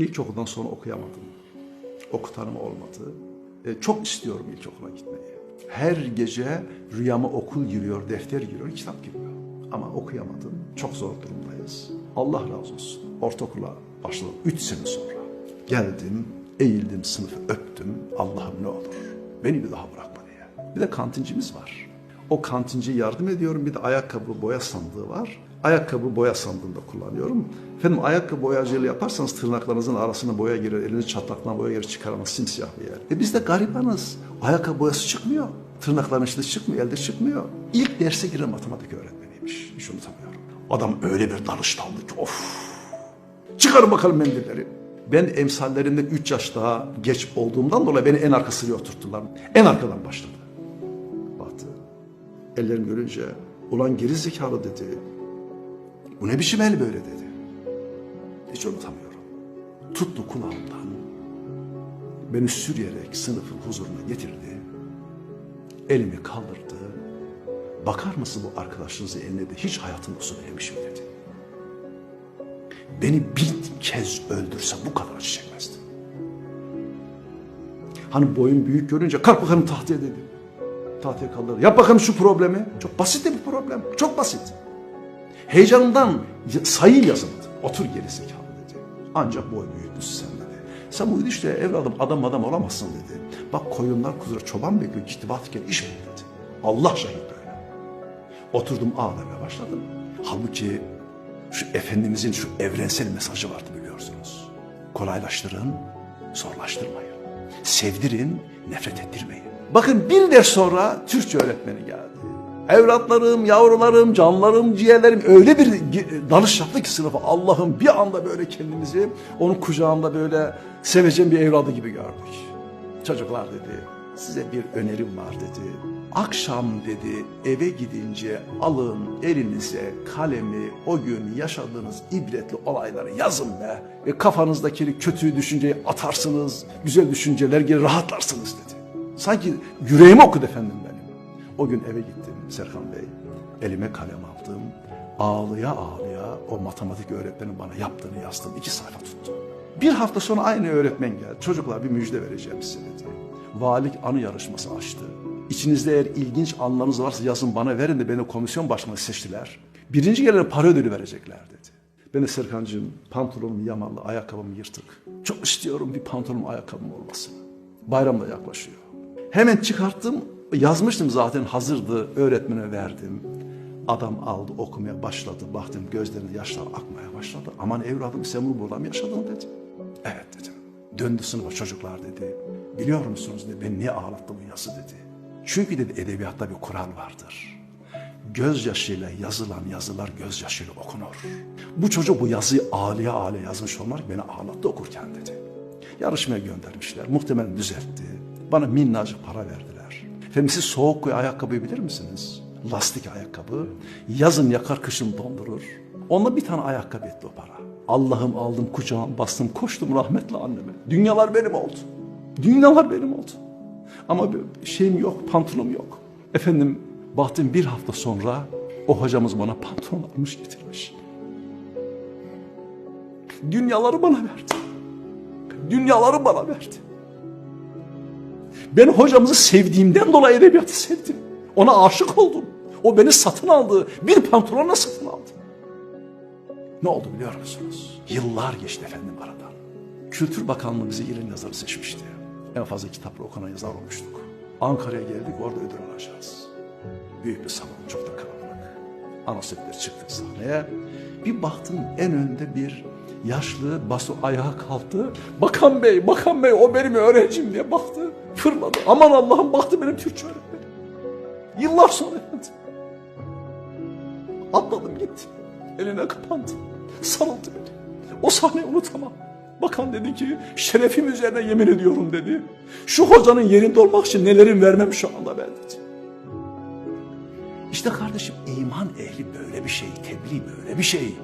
İlkokuldan sonra okuyamadım. Okutanım olmadı. E, çok istiyorum ilkokula gitmeyi. Her gece rüyama okul giriyor, defter giriyor, kitap giriyor. Ama okuyamadım. Çok zor durumdayız. Allah razı olsun. Ortaokula başladım. Üç sene sonra. Geldim, eğildim, sınıfı öptüm. Allah'ım ne olur beni bir daha bırakma diye. Bir de kantincimiz var. O kantinciye yardım ediyorum. Bir de ayakkabı boya sandığı var. Ayakkabı boya sandığında kullanıyorum. Efendim ayakkabı boyacılığı yaparsanız tırnaklarınızın arasına boya girer, eliniz çatlaktan boya girer, çıkaramaz simsiyah bir yer. E biz de garibanız. Ayakkabı boyası çıkmıyor. Tırnakların içinde çıkmıyor, elde çıkmıyor. İlk derse giren matematik öğretmeniymiş. Hiç unutamıyorum. Adam öyle bir dalış ki of. Çıkarın bakalım mendilleri. Ben emsallerimden 3 yaş daha geç olduğumdan dolayı beni en arka sıraya oturttular. En arkadan başladı. Baktı. Ellerimi görünce ulan geri zekalı dedi. Bu ne biçim el böyle dedi. Hiç unutamıyorum. Tuttu kulağımdan. Beni sürüyerek sınıfın huzuruna getirdi. Elimi kaldırdı. Bakar mısın bu arkadaşınızın eline de hiç hayatımda su vermişim dedi. Beni bir kez öldürse bu kadar acı çekmezdim. Hani boyun büyük görünce kalk bakalım tahtaya dedi. Kaldır. Yap bakalım şu problemi. Çok basit de bir problem. Çok basit. Heyecanından sayı yazıldı. Otur geri zekalı dedi. Ancak boy büyütmüşsün sen dedi. Sen bu işte evladım adam adam olamazsın dedi. Bak koyunlar kuzular çoban bekliyor gittibatken iş mi dedi. Allah şahit böyle. Oturdum ağlamaya başladım. Halbuki şu Efendimizin şu evrensel mesajı vardı biliyorsunuz. Kolaylaştırın, zorlaştırmayın. Sevdirin, nefret ettirmeyin. Bakın bir ders sonra Türkçe öğretmeni geldi. Evlatlarım, yavrularım, canlarım, ciğerlerim öyle bir dalış yaptı ki sınıfa. Allah'ım bir anda böyle kendimizi onun kucağında böyle seveceğim bir evladı gibi gördük. Çocuklar dedi, size bir önerim var dedi. Akşam dedi eve gidince alın elinize kalemi o gün yaşadığınız ibretli olayları yazın be. Ve kafanızdaki kötü düşünceyi atarsınız, güzel düşünceler gelir rahatlarsınız dedi. Sanki yüreğimi okudu efendim benim. O gün eve gittim Serkan Bey. Elime kalem aldım. Ağlıya ağlıya o matematik öğretmenin bana yaptığını yazdım. iki sayfa tuttum. Bir hafta sonra aynı öğretmen geldi. Çocuklar bir müjde vereceğim size dedi. Valilik anı yarışması açtı. İçinizde eğer ilginç anlarınız varsa yazın bana verin de beni komisyon başkanı seçtiler. Birinci gelene para ödülü verecekler dedi. Ben de Serkan'cığım pantolonum yamalı, ayakkabım yırtık. Çok istiyorum bir pantolonum ayakkabım olmasını. Bayram da yaklaşıyor. Hemen çıkarttım, yazmıştım zaten hazırdı, öğretmene verdim. Adam aldı okumaya başladı, baktım gözlerinde yaşlar akmaya başladı. Aman evladım sen bunu burada mı yaşadın dedi. Evet dedim. Döndü sınıfa çocuklar dedi. Biliyor musunuz dedi, ben niye ağlattı bu yazı dedi. Çünkü dedi edebiyatta bir kural vardır. Gözyaşıyla yazılan yazılar gözyaşıyla okunur. Bu çocuk bu yazıyı ağlaya ağlaya yazmış olmak beni ağlattı okurken dedi. Yarışmaya göndermişler. Muhtemelen düzeltti. Bana minnacık para verdiler. Efendim siz soğuk koyu ayakkabıyı bilir misiniz? Lastik ayakkabı. Yazın yakar kışın dondurur. Onunla bir tane ayakkabı etti o para. Allah'ım aldım kucağım bastım koştum rahmetli anneme. Dünyalar benim oldu. Dünyalar benim oldu. Ama bir şeyim yok, pantolonum yok. Efendim baktım bir hafta sonra o hocamız bana pantolon almış getirmiş. Dünyaları bana verdi. Dünyaları bana verdi. Ben hocamızı sevdiğimden dolayı edebiyatı sevdim. Ona aşık oldum. O beni satın aldı. Bir pantolonla satın aldı. Ne oldu biliyor musunuz? Yıllar geçti efendim aradan. Kültür Bakanlığı bizi yılın yazarı seçmişti. En fazla kitapla okunan yazar olmuştuk. Ankara'ya geldik orada ödül alacağız. Büyük bir salon çok da kalabalık. Anasipler çıktık sahneye. Bir baktım en önde bir yaşlı basu ayağa kalktı. Bakan bey, bakan bey o benim öğrencim diye baktı. Fırladı. Aman Allah'ım baktı benim Türkçe öğretmenim. Yıllar sonra efendim. Atladım gittim. Eline kapandı. Sarıldı beni. O sahneyi unutamam. Bakan dedi ki şerefim üzerine yemin ediyorum dedi. Şu hocanın yerinde olmak için nelerin vermem şu anda ben dedi. İşte kardeşim iman ehli böyle bir şey. Tebliğ böyle bir şey.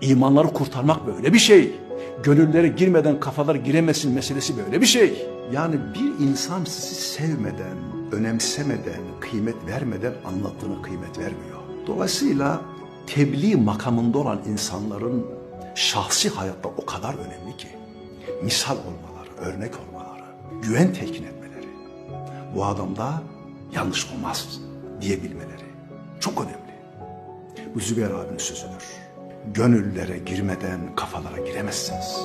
İmanları kurtarmak böyle bir şey. Gönüllere girmeden kafalar giremesin meselesi böyle bir şey. Yani bir insan sizi sevmeden, önemsemeden, kıymet vermeden anlattığına kıymet vermiyor. Dolayısıyla tebliğ makamında olan insanların şahsi hayatta o kadar önemli ki. misal olmaları, örnek olmaları, güven telkin etmeleri, bu adamda yanlış olmaz diyebilmeleri çok önemli. Bu Zübeyir abinin sözüdür. Gönüllere girmeden kafalara giremezsiniz.